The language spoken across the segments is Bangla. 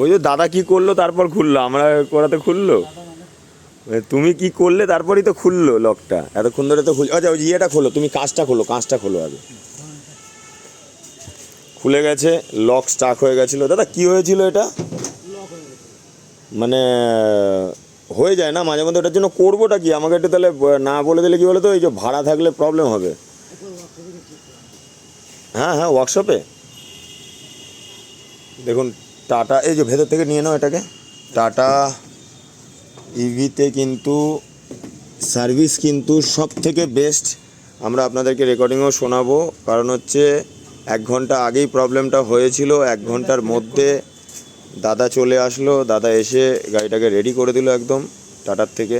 ওই যে দাদা কি করল, তারপর খুললো, আমরা করাতে খুললো। তুমি কি করলে, তারপরেই তো খুললো লকটা এতক্ষণ ধরে তো খুল আচ্ছা ওই ইয়েটা খোলো, তুমি কাঁচটা খোলো কাঁচটা খোলো আগে। খুলে গেছে লক স্টাক হয়ে গেছিল। দাদা, কি হয়েছিল এটা? মানে হয়ে যায় না, মাঝে মধ্যে ওটার জন্য করবোটা কি? আমাকে একটু তাহলে না বলে দিলে কি বলো তো? এই যে ভাড়া থাকলে প্রবলেম হবে। হ্যাঁ হ্যাঁ ওয়ার্কশপে দেখুন টাটা, এই যে ভেতর থেকে নিয়ে নাও এটাকে। টাটা ইভিতে কিন্তু সার্ভিস কিন্তু সব থেকে বেস্ট। আমরা আপনাদেরকে রেকর্ডিংও শোনাবো, কারণ হচ্ছে এক ঘণ্টা আগেই প্রবলেমটা হয়েছিল, এক ঘণ্টার মধ্যে দাদা চলে আসলো, দাদা এসে গাড়িটাকে রেডি করে দিল একদম টাটার থেকে।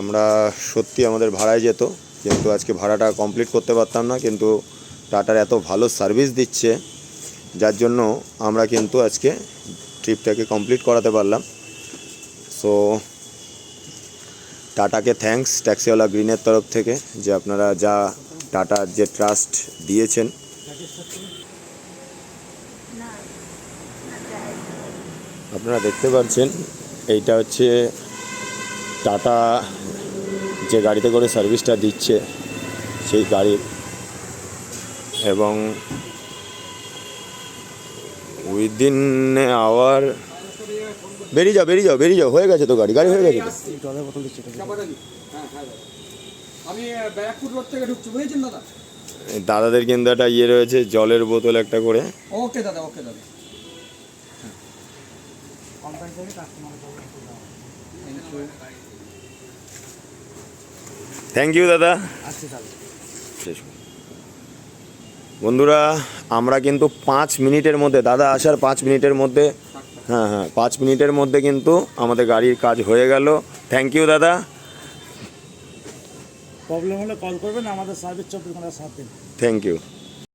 আমরা সত্যি আমাদের ভাড়ায় যেত, কিন্তু আজকে ভাড়াটা কমপ্লিট করতে পারতাম না, কিন্তু টাটার এত ভালো সার্ভিস দিচ্ছে। যার জন্য আমরা কিন্তু আজকে ট্রিপটাকে কমপ্লিট করাতে পারলাম। সো টাটাকে থ্যাঙ্কস ট্যাক্সিওয়ালা গ্রিনের তরফ থেকে যে আপনারা যা টাটার যে ট্রাস্ট দিয়েছেন। আপনারা দেখতে পাচ্ছেন, এইটা হচ্ছে টাটা যে গাড়িতে করে সার্ভিসটা দিচ্ছে সেই গাড়ির। এবং উইদিন আওয়ার বেরিয়ে যাও বেরিয়ে যাও বেরিয়ে যাও হয়ে গেছে তো গাড়ি গাড়ি হয়ে গেছে। দাদাদের কিন্তু একটা ইয়ে রয়েছে জলের বোতল একটা করে। ওকে দাদা ওকে দাদা। থ্যাংক ইউ দাদা। শেষ। বন্ধুরা আমরা কিন্তু পাঁচ মিনিটের মধ্যে দাদা আসার পাঁচ মিনিটের মধ্যে হ্যাঁ হ্যাঁ পাঁচ মিনিটের মধ্যে কিন্তু আমাদের গাড়ির কাজ হয়ে গেল। থ্যাংক ইউ দাদা। প্রবলেম হলে কল করবেন আমাদের সার্ভিস চব্বিশ ঘণ্টা সাথে। Thank you